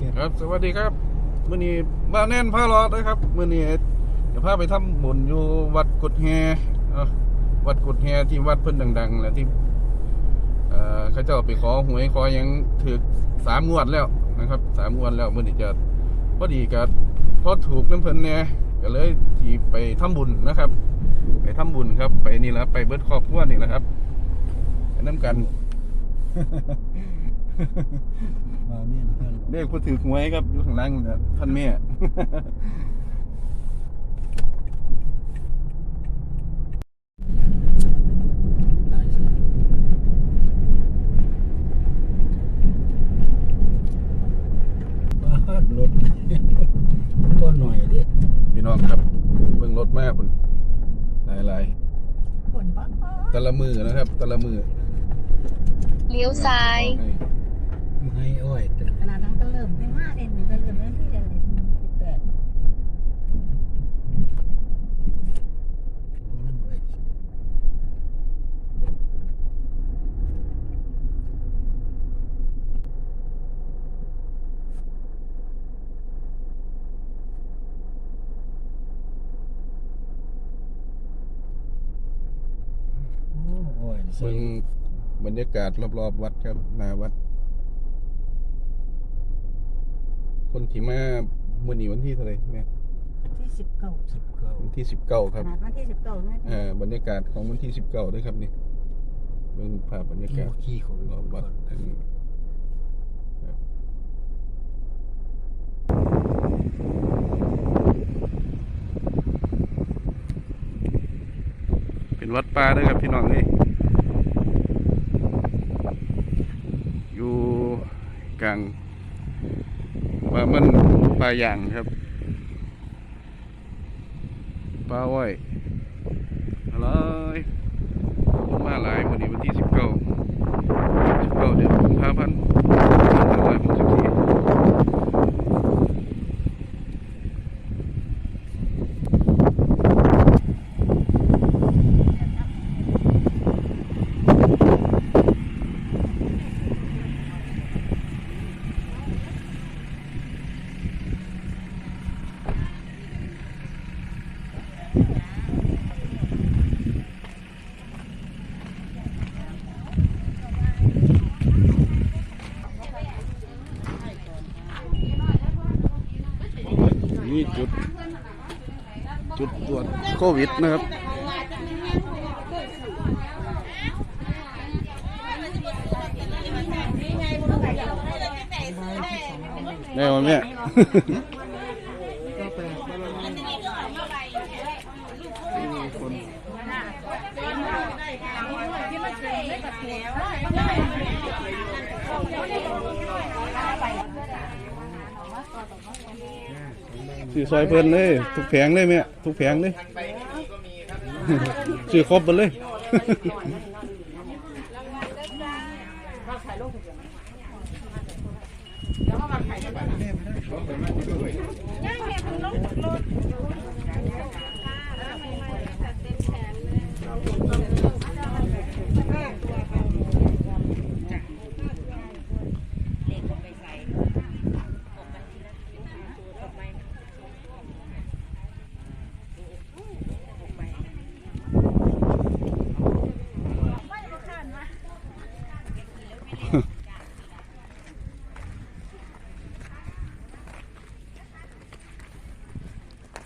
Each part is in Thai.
เก็บครับ สวัสดีครับมื่อนี้บ้านแน่นพารอดนะครับมื่อนี้เดี๋ยวพาไปทำบุญอยู่วัดกุดแฮวัดกุดแฮที่วัดเพิ่นดังๆแหละที่เอ่อเขาเจ้าไปขอหวยขอยังถือสามงวดแล้วนะครับสามงวดแล้วมื่อนี้จะพอดีกับพอถูกน้ำเพิ่นเนี่ยก็เลยที่ไปทำบุญนะครับ ไปทำบุญครับ ไปนี่แหละไปเบิดครอบครัวนี่แหละครับไปน้ำกัน มาเมียนเพื่อนเรียกผู้ถือหวยครับอยู่ข้างหล่างนี่แหละท่านแม่ได้สิบ้านรถก็หน่อยดิพี่น้องครับเบิ่งรถมากคุณหลายหลายฝนป๊อปๆแต่ละมือนะครับแต่ละมือเลี้ยวซ้ายให้ อ้อยแต่ขนาดนั้นก็เริ่มไม่มากเองก็เริ่มเริ่มที่จะแปดนั่นไว้โอ้อ้อยใส่เบิ่งบรรยากาศรอบๆวัดครับหน้าวัด คนที่มามื่อนี้วันที่เท่าไหร่แม่ที่สิบเก้าสิบเก้าวันที่สิบเก้าขครับนาดวันที่สิบเก้านะอ่าบรรยากาศของวันที่สิบเก้าด้วยครับนี่เบิ่งภาพบรรยากาศขี้ของรอบวัดทางนี้ครับเป็นวัดป่าเด้วยครับพี่น้องนี่อยู่กลางว่า มันปลาอย่างครับ ปลาอ้อยอะไรคนมาหลายวันนี้วันที่สิบเก้า สิบเก้าเดือนกุมภาพันธ์สองพันห้าร้อยหกสิบสี่ นี่จุด จุดตรวจโควิดนะครับแม่วันแม่ ซื้อซอยเพิ่นเลย ทุกแผงเลยแม่ทุกแผงเลยซื้อครบหมดเลย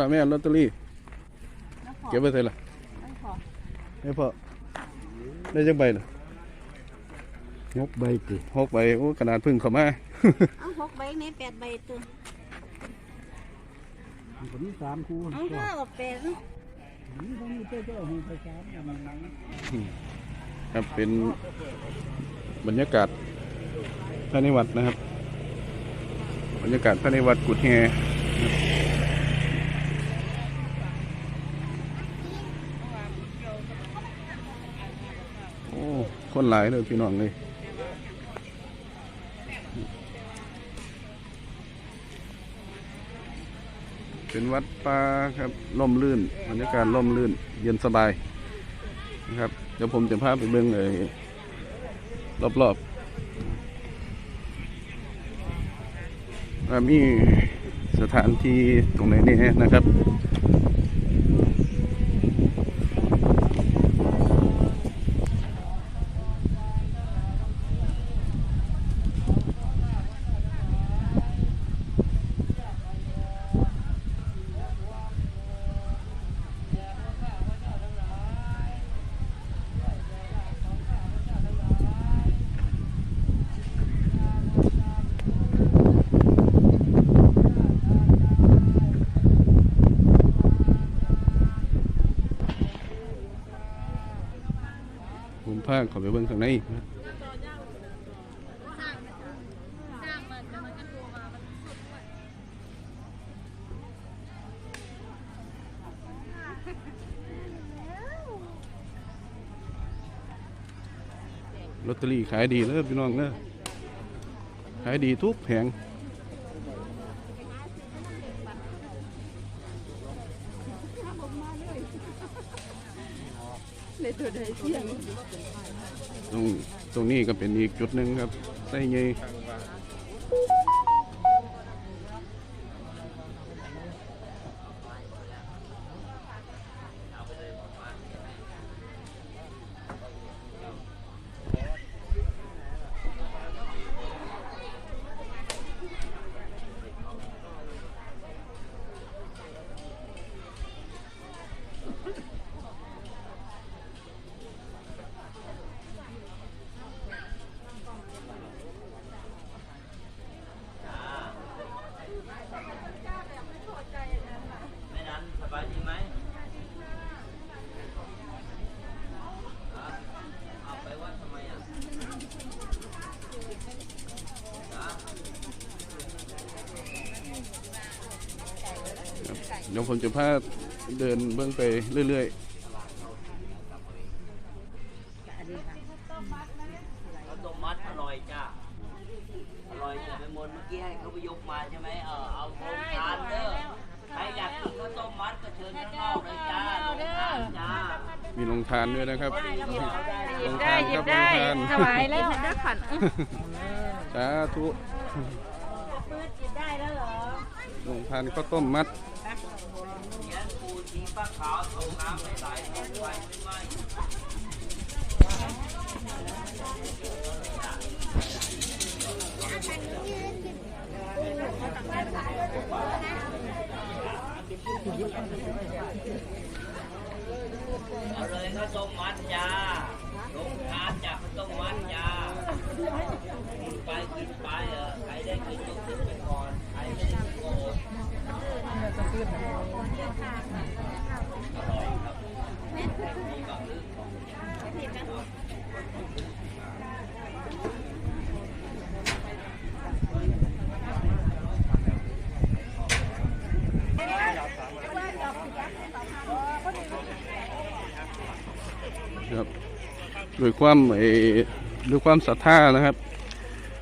ละแม่ลอตเตอรี่เก็บไว้ใส่ละไม่พอได้จังใบเหรองกใบติหกใบโอ้ขนาดเพึ่งเข้ามาเอาหกใบในแปดใบตัวผมมีสามคู่เอาห้ากับแปดนี่ผมมีเจ้าเจ้าให้ไปสามอย่างนั้นครับเป็นบรรยากาศภายในวัดนะครับ บรรยากาศภายในวัดกุดแฮ คนหลายเลยพี่น้องเลยเป็นวัดป่าครับล่มลื่นบรรยากาศล่มลื่น เย็นสบายนะครับเดี๋ยวผมจะพาไปเบิ่งเลยรอบๆมีสถานที่ตรงไหนนี่นะครับ ผมพาเขาไปเบิ่งข้างในะลอตเตอรี่ขายดีเลยพี่น้องเนอะขายดีทุกแผง ตรงตรงนี้ก็เป็นอีกจุดหนึ่งครับไส้เงยเดี๋ยวผมจะพาเดินเบื้องไปเรื่อยข้าวต้มมัดอร่อยจ้าอร่อยจ้ะไปหมดเมื่อกี้ให้เขาไปยกมาใช่ไหมเออเอาโครงทานเด้อใครอยากกินข้าวต้มมัดก็เชิญข้างนอกเลยจ้าโรงทานจ้าๆมีโรงทานด้วยนะครับหยิบได้หยิบได้ถวายแล้วนะขันสาธุปืดหยิบได้แล้วเหรอโรงทานข้าวต้มมัด เขียปูชีป้าขาวส่งน้ำไม่ไหลส่งไฟไม่ไหม้เอาเลยข้าวต้มมัดจ้าลงทานจากข้าวต้มมัดจ้ากินไปกินไปเออใครได้กินก็กินไปก่อนใครไม่ได้กินก็อดอร่อยครับนี่ก็ ครับด้วยความเอด้วยความศรัทธานะครับ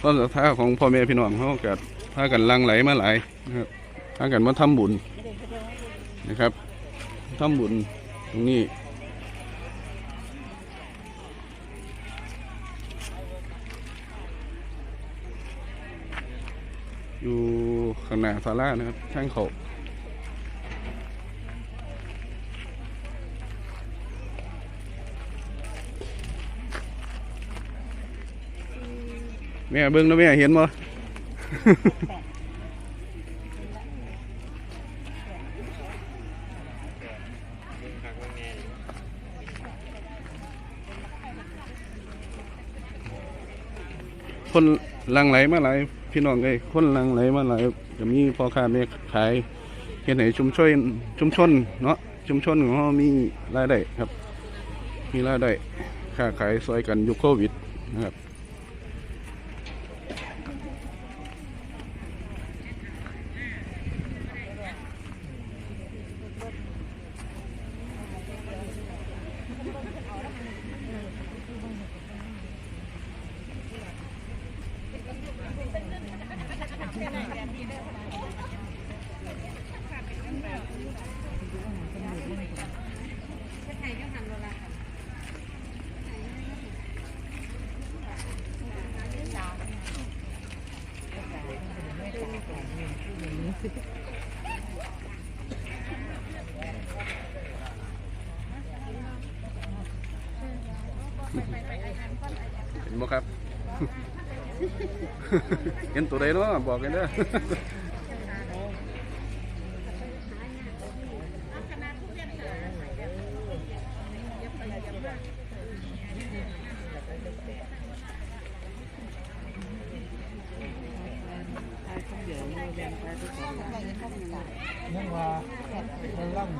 ความศรัทธาของพ่อแม่พี่น้องเขาเก็พากันลังไหลมาหลายนะครับพากันมาทำบุญ นะครับทำบุญตรงนี้ อยู่ข้างหน้าศาลานะครับข้างเขาแม่เบิ้งแล้วแม่เห็นบ่ คนหลังไหลมาหลายพี่น้องเอ้ยคนหลังไหลมาหลายจะมีพ่อค้าแม่ขายเห็นไหนชุมชนชุมชนเนาะชุมชนของเรามีรายได้ครับ มีรายได้ค้าขายซอยกันยุคโควิดนะครับ เห็นบ่ครับ เห็นตัวใดเนาะบอกกันเด้อ ยังว่าเราล่ำ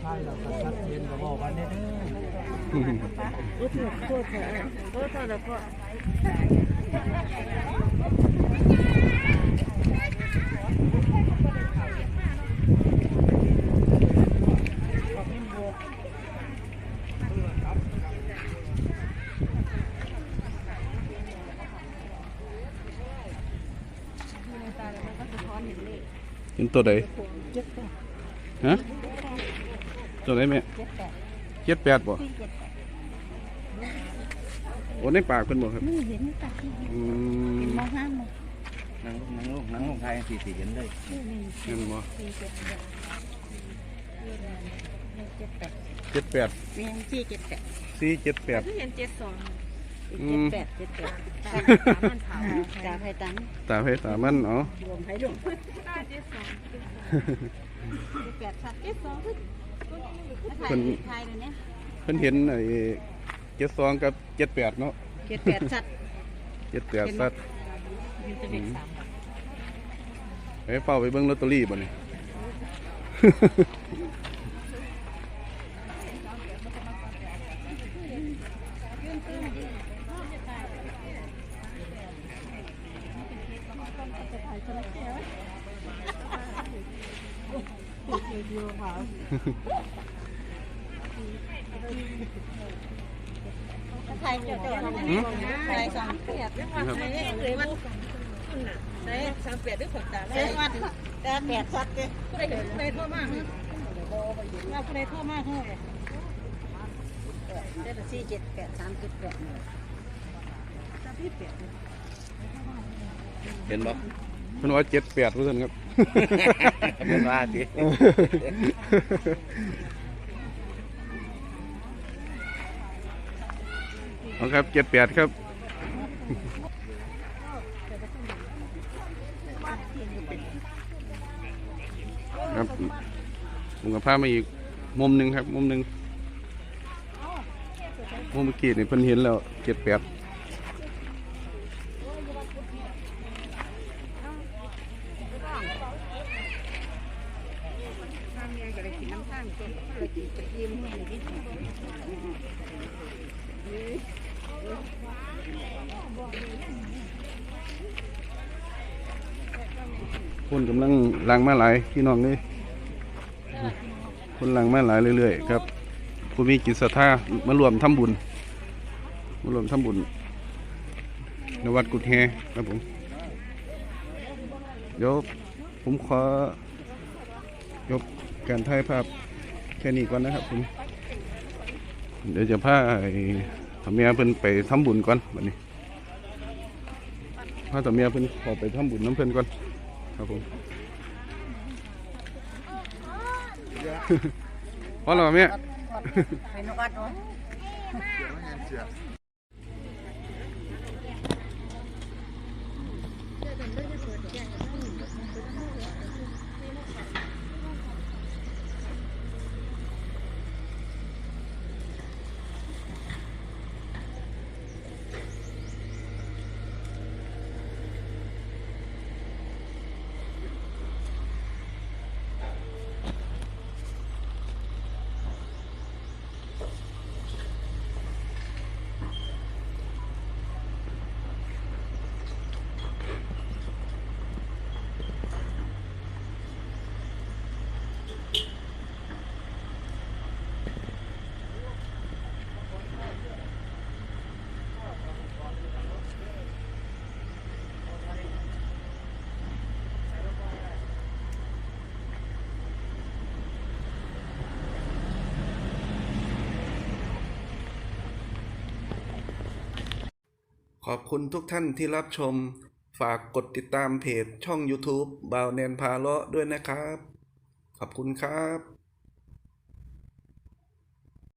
ใช่เราก็ชัดเจนก็บอกกันเด้อโอ้โหโคตรเถอะโคตรเถอะแล้วก็ ตัวใดฮะตัวไหนแม่เจ็ดแปดบ่โอ้ในปากเพิ่นบ่ครับนี่เห็นไหมตัดที่อืมมองห้ามนั่งนั่งลงนั่งลงไทยสี่สี่เห็นเลยเห็นบ่เจ็ดแปดเจ็ดแปดสี่เจ็ดแปดสี่เจ็ดแปดเห็นเจ็ดสอง เจ็ดมแปดเจ็ดแปดตามันเผาตาไผ่ตังตาเพตามันเนาะรวมไผ่รวมเจ็ดสองเจ็ดแปดสัตว์เจ็ดสองเพิ่นไทยเลยเนี่ยเพิ่นเห็นไอ้เจ็ดสองกับเจ็ดแปดเนาะเจ็ดแปดสัตว์เจ็ดแปดสัตว์มีแต่เด็กสามไปเฝ้าไปเบิ่งลอตเตอรี่บ่นี่ ไทยเจ้าเจ้าทำไงไทยสองแปดเรื่องว่าไทยเนี่ยเลยว่า ใช่สามแปดด้วยผลตาได้วัดแต่แปดสัตว์เลยผู้ใดผู้ใดทั่วมากเราผู้ใดทั่วมากเท่าไหร่ได้สี่เจ็ดแปดสามเจ็ดแปดสามที่แปดเห็นบ่เพิ่นว่าเจ็ดแปดเพิ่นครับเป็นว่าดิเอาครับเจ็ดแปดครับ ครับผมกับพามาอีกมุมหนึ่งครับ มุมหนึ่งมุมเมื่อกี้นี่เพิ่นเห็นแล้วเจ็ดแปด คนกำลังหลังมาหลายพี่น้องเลยคนหลังมาหลายเรื่อยๆครับผู้มีจิตศรัทธามารวมทำบุญมารวมทำบุญนวัดกุดแฮครับผม เดี๋ยวผมขอยกการถ่ายภาพแค่นี้ก่อนนะครับผม เดี๋ยวจะพาไอ้ทำเมียเพิ่นไปทำบุญก่อนบัดนี้พาทำเมียเพิ่นขอไปทำบุญน้ำเพิ่นก่อน ครับผมพอแล้วแม่เป็นวัดเนาะ ขอบคุณทุกท่านที่รับชม ฝากกดติดตามเพจช่อง YouTube บ่าวแนนพาเลาะด้วยนะครับ ขอบคุณครับ